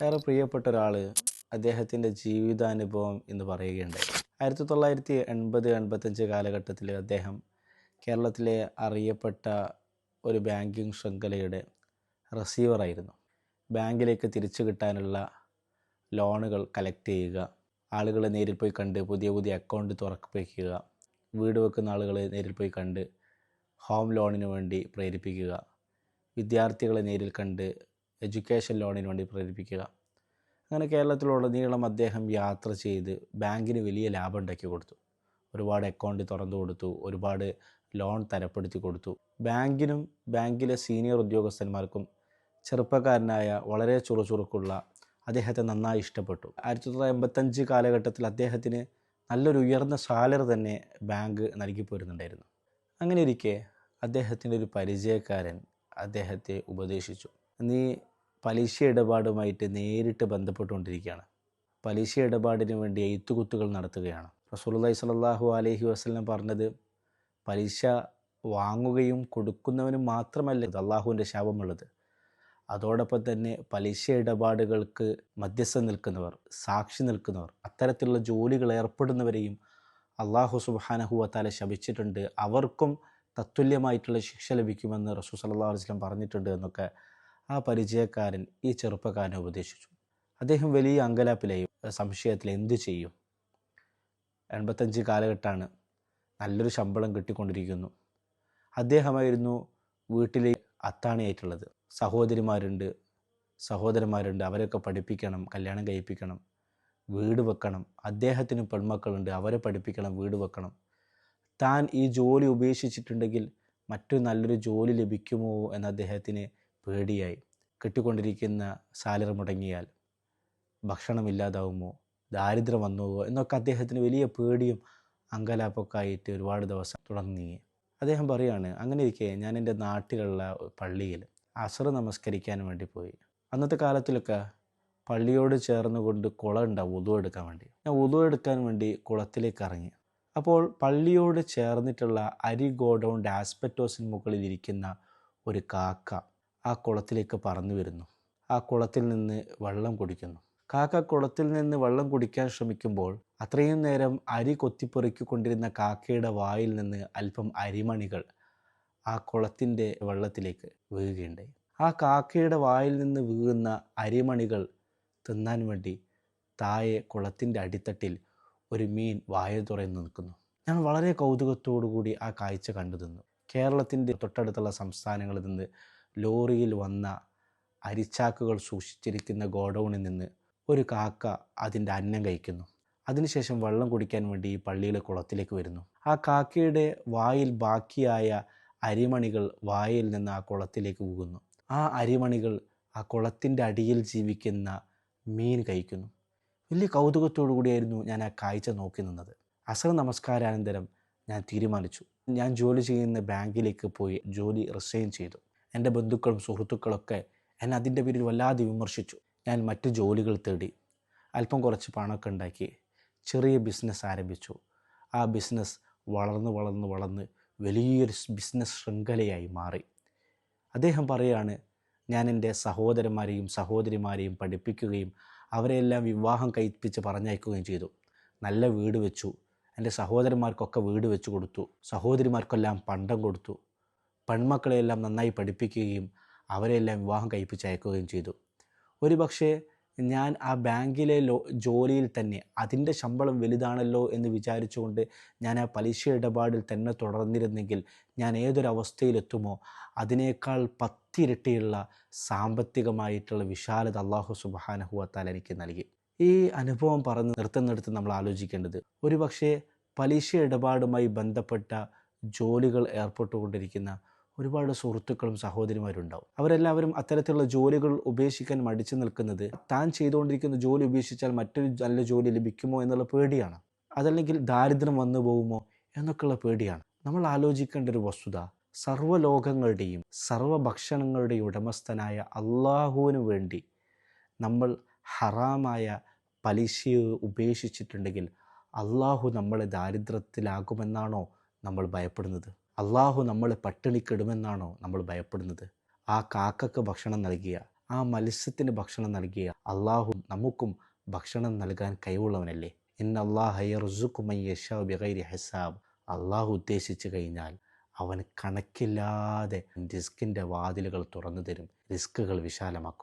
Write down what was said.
ഏറെ പ്രിയപ്പെട്ട ഒരാൾ അദ്ദേഹത്തിന്റെ ജീവിതാനുഭവം എന്ന് പറയുകയുണ്ടായി. ആയിരത്തി തൊള്ളായിരത്തി എൺപത് എൺപത്തഞ്ച് കാലഘട്ടത്തിൽ അദ്ദേഹം കേരളത്തിലെ അറിയപ്പെട്ട ഒരു ബാങ്കിങ് ശൃംഖലയുടെ റിസീവറായിരുന്നു. ബാങ്കിലേക്ക് തിരിച്ചു കിട്ടാനുള്ള ലോണുകൾ കളക്ട് ചെയ്യുക ആളുകളെ നേരിൽ പോയി കണ്ട് പുതിയ പുതിയ അക്കൗണ്ട് തുറപ്പിക്കുക വീട് വെക്കുന്ന ആളുകളെ നേരിൽ പോയി കണ്ട് ഹോം ലോണിന് വേണ്ടി പ്രേരിപ്പിക്കുക വിദ്യാർത്ഥികളെ നേരിൽ കണ്ട് എഡ്യൂക്കേഷൻ ലോണിന് വേണ്ടി പ്രേരിപ്പിക്കുക. അങ്ങനെ കേരളത്തിലുടനീളം അദ്ദേഹം യാത്ര ചെയ്ത് ബാങ്കിന് വലിയ ലാഭം ഉണ്ടാക്കി കൊടുത്തു. ഒരുപാട് അക്കൗണ്ട് തുറന്നു കൊടുത്തു. ഒരുപാട് ലോൺ തരപ്പെടുത്തി കൊടുത്തു. ബാങ്കിനും ബാങ്കിലെ സീനിയർ ഉദ്യോഗസ്ഥന്മാർക്കും ചെറുപ്പക്കാരനായ വളരെ ചുറുചുറുക്കുള്ള അദ്ദേഹത്തെ നന്നായി ഇഷ്ടപ്പെട്ടു. ആയിരത്തി തൊള്ളായിരത്തി എൺപത്തഞ്ച് കാലഘട്ടത്തിൽ അദ്ദേഹത്തിന് നല്ലൊരു ഉയർന്ന സാലറി തന്നെ ബാങ്ക് നൽകി പോരുന്നുണ്ടായിരുന്നു. അങ്ങനെ ഇരിക്കെ അദ്ദേഹത്തിന്റെ ഒരു പരിചയക്കാരൻ അദ്ദേഹത്തെ ഉപദേശിച്ചു. നീ പലിശ ഇടപാടുമായിട്ട് നേരിട്ട് ബന്ധപ്പെട്ടുകൊണ്ടിരിക്കുകയാണ്. പലിശ ഇടപാടിന് വേണ്ടി എഴുത്തുകുത്തുകൾ നടത്തുകയാണ്. റസൂലുള്ളാഹി സ്വല്ലല്ലാഹു അലൈഹി വസല്ലം പറഞ്ഞത് പലിശ വാങ്ങുകയും കൊടുക്കുന്നവനും മാത്രമല്ല അള്ളാഹുവിന്റെ ശാപമുള്ളത്. അതോടൊപ്പം തന്നെ പലിശ ഇടപാടുകൾക്ക് മധ്യസ്ഥം നിൽക്കുന്നവർ സാക്ഷി നിൽക്കുന്നവർ അത്തരത്തിലുള്ള ജോലികൾ ഏർപ്പെടുന്നവരെയും അള്ളാഹു സുബാനഹുവത്താല ശപിച്ചിട്ടുണ്ട്. അവർക്കും തത്തുല്യമായിട്ടുള്ള ശിക്ഷ ലഭിക്കുമെന്ന് റസൂ സല്ലല്ലാഹു അലൈഹി വസല്ലം പറഞ്ഞിട്ടുണ്ട് എന്നൊക്കെ ആ പരിചയക്കാരൻ ഈ ചെറുപ്പക്കാരനെ ഉപദേശിച്ചു. അദ്ദേഹം വലിയ അങ്കലാപ്പിലായി. സംശയത്തിൽ എന്തു ചെയ്യും? എൺപത്തഞ്ച് കാലഘട്ടമാണ്. നല്ലൊരു ശമ്പളം കിട്ടിക്കൊണ്ടിരിക്കുന്നു. അദ്ദേഹമായിരുന്നു വീട്ടിലെ അത്താണിയായിട്ടുള്ളത്. സഹോദരിമാരുണ്ട്. സഹോദരന്മാരുണ്ട്. അവരെയൊക്കെ പഠിപ്പിക്കണം കല്യാണം കഴിപ്പിക്കണം വീട് വെക്കണം. അദ്ദേഹത്തിന് പെൺമക്കളുണ്ട്. അവരെ പഠിപ്പിക്കണം വീട് വെക്കണം. താൻ ഈ ജോലി ഉപേക്ഷിച്ചിട്ടുണ്ടെങ്കിൽ മറ്റു നല്ലൊരു ജോലി ലഭിക്കുമോ എന്ന് അദ്ദേഹത്തിന് പേടിയായി. കിട്ടിക്കൊണ്ടിരിക്കുന്ന സാലറി മുടങ്ങിയാൽ ഭക്ഷണമില്ലാതാവുമോ ദാരിദ്ര്യം വന്നുവോ? എന്നൊക്കെ അദ്ദേഹത്തിന് വലിയ പേടിയും അങ്കലാപ്പൊക്കെ ആയിട്ട് ഒരുപാട് ദിവസം തുടർന്ന് നീങ്ങി അദ്ദേഹം പറയാണ് അങ്ങനെ ഇരിക്കെ ഞാൻ എന്റെ നാട്ടിലുള്ള പള്ളിയിൽ അസർ നമസ്കരിക്കാൻ വേണ്ടി പോയി. അന്നത്തെ കാലത്തിലൊക്കെ പള്ളിയോട് ചേർന്നുകൊണ്ട് കുളം ഉണ്ടാവും ഉതു എടുക്കാൻ വേണ്ടി. ഞാൻ ഉതു എടുക്കാൻ വേണ്ടി കുളത്തിലേക്ക് ഇറങ്ങി. അപ്പോൾ പള്ളിയോട് ചേർന്നിട്ടുള്ള അരി ഗോഡൗൺ ആസ്പെറ്റോസിന് മുകളിൽ ഇരിക്കുന്ന ഒരു കാക്ക ആ കുളത്തിലേക്ക് പറന്നു വരുന്നു. ആ കുളത്തിൽ നിന്ന് വെള്ളം കുടിക്കുന്നു. കാക്ക കുളത്തിൽ നിന്ന് വെള്ളം കുടിക്കാൻ ശ്രമിക്കുമ്പോൾ അത്രയും നേരം അരി കൊത്തിപ്പൊറിക്കൊണ്ടിരുന്ന കാക്കയുടെ വായിൽ നിന്ന് അല്പം അരിമണികൾ ആ കുളത്തിന്റെ വെള്ളത്തിലേക്ക് വീഴുകയുണ്ടായി. ആ കാക്കയുടെ വായിൽ നിന്ന് വീഴുന്ന അരിമണികൾ തിന്നാൻ വേണ്ടി താഴെ കുളത്തിന്റെ അടിത്തട്ടിൽ ഒരു മീൻ വായ തുറന്ന് നിൽക്കുന്നു. ഞാൻ വളരെ കൗതുകത്തോടു കൂടി ആ കാഴ്ച കണ്ടു നിന്നു. കേരളത്തിന്റെ തൊട്ടടുത്തുള്ള സംസ്ഥാനങ്ങളിൽ നിന്ന് ലോറിയിൽ വന്ന അരിച്ചാക്കുകൾ സൂക്ഷിച്ചിരിക്കുന്ന ഗോഡൗണിൽ നിന്ന് ഒരു കാക്ക അതിന്റെ അന്നം കഴിക്കുന്നു. അതിനുശേഷം വെള്ളം കുടിക്കാൻ വേണ്ടി ഈ പള്ളിയിലെ കുളത്തിലേക്ക് വരുന്നു. ആ കാക്കയുടെ വായിൽ ബാക്കിയായ അരിമണികൾ വായിൽ നിന്ന് ആ കുളത്തിലേക്ക് പോകുന്നു ആ അരിമണികൾ ആ കുളത്തിന്റെ അടിയിൽ ജീവിക്കുന്ന മീൻ കഴിക്കുന്നു. വലിയ കൗതുകത്തോടു കൂടിയായിരുന്നു ഞാൻ ആ കാഴ്ച നോക്കി നിന്നത്. അസർ നമസ്കാരാനന്തരം ഞാൻ തീരുമാനിച്ചു. ഞാൻ ജോലി ചെയ്യുന്ന ബാങ്കിലേക്ക് പോയി ജോലി റിസൈൻ ചെയ്തു. എന്റെ ബന്ധുക്കളും സുഹൃത്തുക്കളൊക്കെ എന്നെ അതിന്റെ പേരിൽ വല്ലാതെ വിമർശിച്ചു. ഞാൻ മറ്റ് ജോലികൾ തേടി അല്പം കുറച്ച് പണമൊക്കെ ഉണ്ടാക്കി ചെറിയ ബിസിനസ് ആരംഭിച്ചു. ആ ബിസിനസ് വളർന്ന് വളർന്ന് വളർന്ന് വലിയൊരു ബിസിനസ് ശൃംഖലയായി മാറി. അദ്ദേഹം പറയുകയാണ് ഞാൻ എന്റെ സഹോദരന്മാരെയും സഹോദരിമാരെയും പഠിപ്പിക്കുകയും അവരെല്ലാം വിവാഹം കഴിപ്പിച്ച് പറഞ്ഞയക്കുകയും ചെയ്തു. നല്ല വീട് വെച്ചു. എന്റെ സഹോദരന്മാർക്കൊക്കെ വീട് വെച്ച് കൊടുത്തു. സഹോദരിമാർക്കെല്ലാം പണ്ടം കൊടുത്തു. പെൺമക്കളെയെല്ലാം നന്നായി പഠിപ്പിക്കുകയും അവരെല്ലാം വിവാഹം കഴിപ്പിച്ച് അയക്കുകയും ചെയ്തു. ഒരു പക്ഷേ ഞാൻ ആ ബാങ്കിലെ ലോ ജോലിയിൽ തന്നെ അതിന്റെ ശമ്പളം വലുതാണല്ലോ എന്ന് വിചാരിച്ചുകൊണ്ട് ഞാൻ ആ പലിശ ഇടപാടിൽ തന്നെ തുടർന്നിരുന്നെങ്കിൽ ഞാൻ ഏതൊരവസ്ഥയിലെത്തുമോ അതിനേക്കാൾ പത്തിരട്ടിയുള്ള സാമ്പത്തികമായിട്ടുള്ള വിശാലത അള്ളാഹു സുബാനഹുവത്താൽ എനിക്ക് നൽകി. ഈ അനുഭവം പറഞ്ഞ് നിർത്തുന്നിടത്ത് നമ്മൾ ആലോചിക്കേണ്ടത് ഒരു പക്ഷേ പലിശ ഇടപാടുമായി ബന്ധപ്പെട്ട ജോലികൾ ഏർപ്പെട്ടുകൊണ്ടിരിക്കുന്ന ഒരുപാട് സുഹൃത്തുക്കളും സഹോദരിമാരും ഉണ്ടാവും അവരെല്ലാവരും അത്തരത്തിലുള്ള ജോലികൾ ഉപേക്ഷിക്കാൻ മടിച്ചു നിൽക്കുന്നത് താൻ ചെയ്തുകൊണ്ടിരിക്കുന്ന ജോലി ഉപേക്ഷിച്ചാൽ മറ്റൊരു നല്ല ജോലി ലഭിക്കുമോ എന്നുള്ള പേടിയാണ്. അതല്ലെങ്കിൽ ദാരിദ്ര്യം വന്നു പോകുമോ എന്നൊക്കെയുള്ള പേടിയാണ്. നമ്മൾ ആലോചിക്കേണ്ട ഒരു വസ്തുത സർവലോകങ്ങളുടെയും സർവഭക്ഷണങ്ങളുടെയും ഉടമസ്ഥനായ അള്ളാഹുവിന് വേണ്ടി നമ്മൾ ഹറാമായ പലിശയെ ഉപേക്ഷിച്ചിട്ടുണ്ടെങ്കിൽ അള്ളാഹു നമ്മളെ ദാരിദ്ര്യത്തിലാകുമെന്നാണോ നമ്മൾ ഭയപ്പെടുന്നത്? അള്ളാഹു നമ്മളെ പട്ടിണിക്കിടുമെന്നാണോ നമ്മൾ ഭയപ്പെടുന്നത്? ആ കാക്കക്ക് ഭക്ഷണം നൽകിയ ആ മത്സ്യത്തിന് ഭക്ഷണം നൽകിയ അള്ളാഹു നമുക്കും ഭക്ഷണം നൽകാൻ കഴിവുള്ളവനല്ലേ? ഇൻ അള്ളാഹുബിഗൈരി ഹസാബ്. അള്ളാഹു ഉദ്ദേശിച്ചു കഴിഞ്ഞാൽ അവന് കണക്കില്ലാതെ റിസ്കിന്റെ വാതിലുകൾ തുറന്നു തരും റിസ്കുകൾ വിശാലമാക്കും.